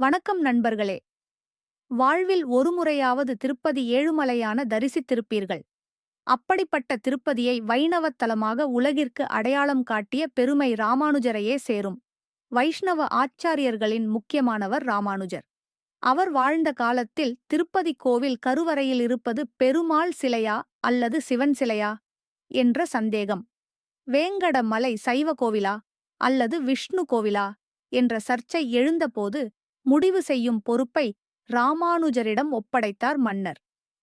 வணக்கம் நண்பர்களே. வாழ்வில் ஒருமுறையாவது திருப்பதி ஏழுமலையான தரிசித்திருப்பீர்கள் அப்படிப்பட்ட திருப்பதியை வைணவத் தலமாக உலகிற்கு அடையாளம் காட்டிய பெருமை ராமானுஜரையே சேரும். வைஷ்ணவ ஆச்சாரியர்களின் முக்கியமானவர் ராமானுஜர். அவர் வாழ்ந்த காலத்தில் திருப்பதி கோவில் கருவறையில் இருப்பது பெருமாள் சிலையா அல்லது சிவன் சிலையா? என்ற சந்தேகம். வேங்கட மலை சைவ கோவிலா அல்லது விஷ்ணு கோவிலா? என்ற சர்ச்சை எழுந்தபோது முடிவு செய்யும் பொறுப்பை ராமானுஜரிடம் ஒப்படைத்தார் மன்னர்.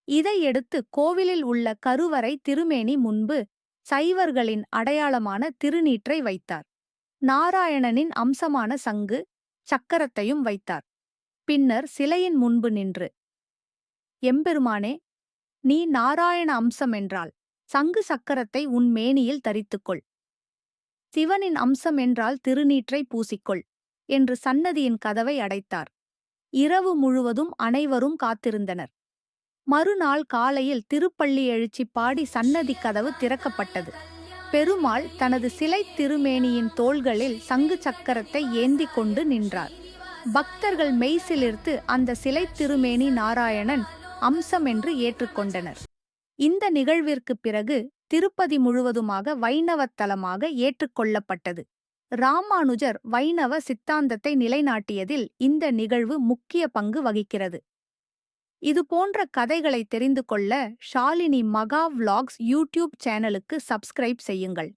இதையடுத்து கோவிலில் உள்ள கருவறை திருமேனி முன்பு சைவர்களின் அடையாளமான திருநீற்றை வைத்தார். நாராயணனின் அம்சமான சங்கு சக்கரத்தையும் வைத்தார். பின்னர் சிலையின் முன்பு நின்று எம்பெருமானே நீ நாராயண அம்சம் என்றால் சங்கு சக்கரத்தை உன் மேனியில் தரித்துக்கொள். சிவனின் அம்சம் என்றால் திருநீற்றை பூசிக்கொள். என்று சன்னதியின் கதவை அடைத்தார். இரவு முழுவதும் அனைவரும் காத்திருந்தனர். மறுநாள் காலையில் திருப்பள்ளி எழுச்சி பாடி சன்னதி கதவு திறக்கப்பட்டது. பெருமாள் தனது சிலை திருமேனியின் தோள்களில் சங்கு சக்கரத்தை ஏந்திக் கொண்டு நின்றார். பக்தர்கள் மெய்சிலிர்த்து அந்த சிலை திருமேனி நாராயணன் அம்சம் என்று ஏற்றுக்கொண்டனர் இந்த நிகழ்விற்குப் பிறகு திருப்பதி முழுவதுமாக வைணவத் தலமாக ஏற்றுக்கொள்ளப்பட்டது ராமானுஜர் வைணவ சித்தாந்தத்தை நிலைநாட்டியதில் இந்த நிகழ்வு முக்கிய பங்கு வகிக்கிறது. இது போன்ற கதைகளை தெரிந்து கொள்ள ஷாலினி மகா விளாக்ஸ் யூடியூப் சேனலுக்கு சப்ஸ்கிரைப் செய்யுங்கள்.